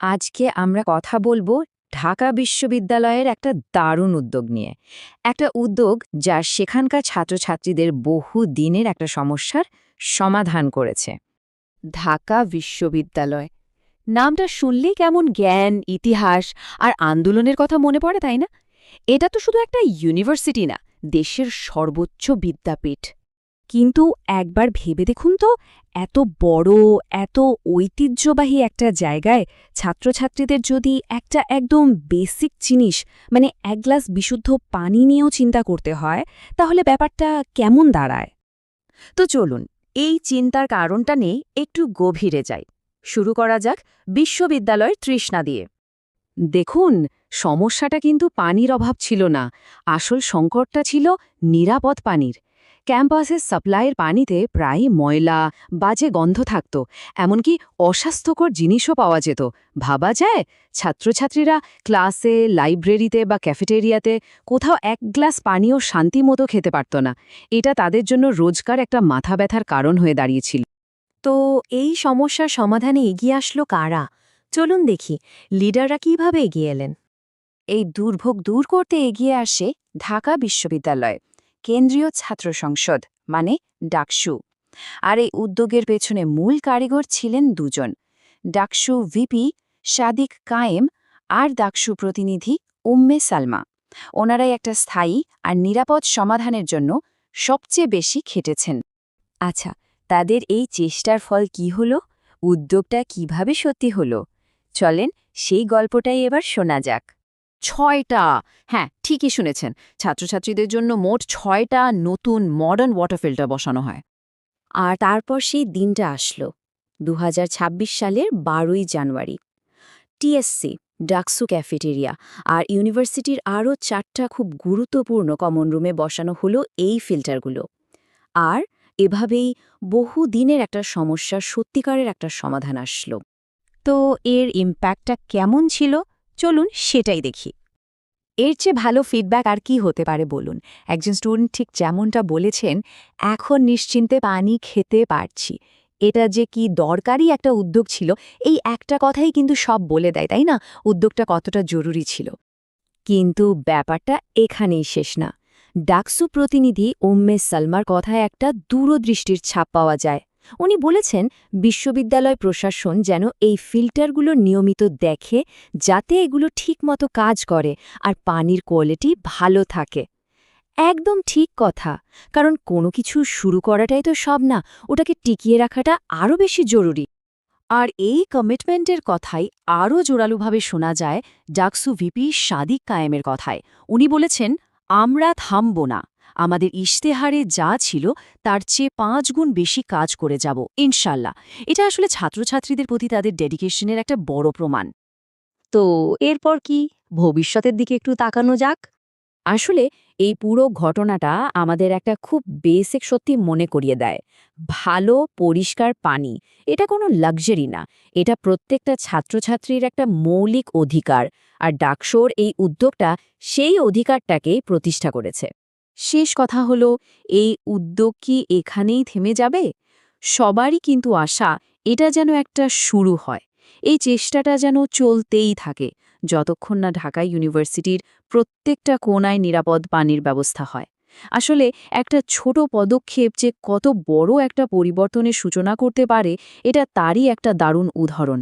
আজকে আমরা কথা বলব ঢাকা বিশ্ববিদ্যালয়ের একটা দারুণ উদ্যোগ নিয়ে। একটা উদ্যোগ যা সেখানকার ছাত্রছাত্রীদের বহু দিনের একটা সমস্যার সমাধান করেছে। ঢাকা বিশ্ববিদ্যালয়। নামটা শুনলেই কেমন জ্ঞান, ইতিহাস আর আন্দোলনের কথা মনে পড়ে, তাই না? এটা তো শুধু একটা ইউনিভার্সিটি না, দেশের সর্বোচ্চ বিদ্যাপীঠ। কিন্তু একবার ভেবে দেখুন তো, এত বড়, এত ঐতিহ্যবাহী একটা জায়গায় ছাত্রছাত্রীদের যদি একটা একদম বেসিক জিনিস মানে এক গ্লাস বিশুদ্ধ পানি নিয়েও চিন্তা করতে হয়, তাহলে ব্যাপারটা কেমন দাঁড়ায়? তো চলুন, এই চিন্তার কারণটা নিয়ে একটু গভীরে যাই। শুরু করা যাক বিশ্ববিদ্যালয়ের তৃষ্ণা দিয়ে। দেখুন, সমস্যাটা কিন্তু পানির অভাব ছিল না, আসল সংকটটা ছিল নিরাপদ পানির। ক্যাম্পাসের সাপ্লাইয়ের পানিতে প্রায় ময়লা, বাজে গন্ধ থাকত, এমনকি অস্বাস্থ্যকর জিনিসও পাওয়া যেত। ভাবা যায়, ছাত্রছাত্রীরা ক্লাসে, লাইব্রেরিতে বা ক্যাফেটেরিয়াতে কোথাও এক গ্লাস পানিও শান্তিমতো খেতে পারত না। এটা তাদের জন্য রোজকার একটা মাথা ব্যথার কারণ হয়ে দাঁড়িয়েছিল। তো এই সমস্যার সমাধানে এগিয়ে আসলো কারা? চলুন দেখি, লিডাররা কীভাবে এগিয়ে এলেন? এই দুর্ভোগ দূর করতে এগিয়ে আসে ঢাকা বিশ্ববিদ্যালয়। কেন্দ্রীয় ছাত্র সংসদ মানে ডাকসু। আর এই উদ্যোগের পেছনে মূল কারিগর ছিলেন দুজন। ডাকসু ভিপি সাদিক কায়েম আর ডাকসু প্রতিনিধি উম্মে সালমা। ওনারাই একটা স্থায়ী আর নিরাপদ সমাধানের জন্য সবচেয়ে বেশি খেটেছেন। আচ্ছা তাদের এই চেষ্টার ফল কি হলো? উদ্যোগটা কীভাবে সত্যি হলো? চলেন সেই গল্পটাই এবার শোনা যাক। ছয়টা হ্যাঁ ঠিকই শুনেছেন। ছাত্রছাত্রীদের জন্য মোট ছয়টা নতুন মডার্ন ওয়াটার ফিল্টার বসানো হয়। আর তারপর সেই দিনটা আসলো দু হাজার ছাব্বিশ সালের বারোই জানুয়ারি। টিএসসি ডাকসু ক্যাফেটেরিয়া আর ইউনিভার্সিটির আরও চারটা খুব গুরুত্বপূর্ণ কমন রুমে বসানো হলো এই ফিল্টারগুলো আর এভাবেই বহু দিনের একটা সমস্যার সত্যিকারের একটা সমাধান আসলো। তো এর ইম্প্যাক্টটা কেমন ছিল? চলুন সেটাই দেখি। এর চেয়ে ভালো ফিডব্যাক আর কি হতে পারে বলুন? একজন স্টুডেন্ট ঠিক যেমনটা বলেছেন, এখন নিশ্চিন্তে পানি খেতে পারছি। এটা যে কি দরকারি একটা উদ্যোগ ছিল, এই একটা কথাই কিন্তু সব বলে দেয়, তাই না? উদ্যোগটা কতটা জরুরি ছিল। কিন্তু ব্যাপারটা এখানেই শেষ না। ডাকসু প্রতিনিধি ওম্মে সালমার কথায় একটা দূরদৃষ্টির ছাপ পাওয়া যায়। উনি বলেছেন, বিশ্ববিদ্যালয় প্রশাসন যেন এই ফিল্টারগুলো নিয়মিত দেখে, যাতে এগুলো ঠিকমতো কাজ করে আর পানির কোয়ালিটি ভালো থাকে। একদম ঠিক কথা, কারণ কোনো কিছু শুরু করাটাই তো সব না, ওটাকে টিকিয়ে রাখাটা আরও বেশি জরুরি। আর এই কমিটমেন্টের কথাই আরও জোরালোভাবে শোনা যায় ডাকসু ভিপি সাদিক কায়েমের কথায়। উনি বলেছেন, আমরা থামব না। আমাদের ইশতেহারে যা ছিল তার চেয়ে পাঁচ গুণ বেশি কাজ করে যাব, ইনশাল্লাহ। এটা আসলে ছাত্রছাত্রীদের প্রতি তাদের ডেডিকেশনের একটা বড় প্রমাণ। তো এরপর কি? ভবিষ্যতের দিকে একটু তাকানো যাক। আসলে এই পুরো ঘটনাটা আমাদের একটা খুব বেসিক সত্যি মনে করিয়ে দেয়। ভালো, পরিষ্কার পানি, এটা কোনো লাক্সারি না। এটা প্রত্যেকটা ছাত্রছাত্রীর একটা মৌলিক অধিকার। আর ডাকসোর এই উদ্যোগটা সেই অধিকারটাকেই প্রতিষ্ঠা করেছে। শেষ কথা হলো, এই উদ্যোগ কি এখানেই থেমে যাবে? সবারই কিন্তু আশা, এটা যেন একটা শুরু হয়। এই চেষ্টাটা যেন চলতেই থাকে, যতক্ষণ না ঢাকা ইউনিভার্সিটির প্রত্যেকটা কোনায় নিরাপদ পানির ব্যবস্থা হয়। আসলে, একটা ছোট পদক্ষেপ যে কত বড় একটা পরিবর্তনের সূচনা করতে পারে, এটা তারই একটা দারুণ উদাহরণ।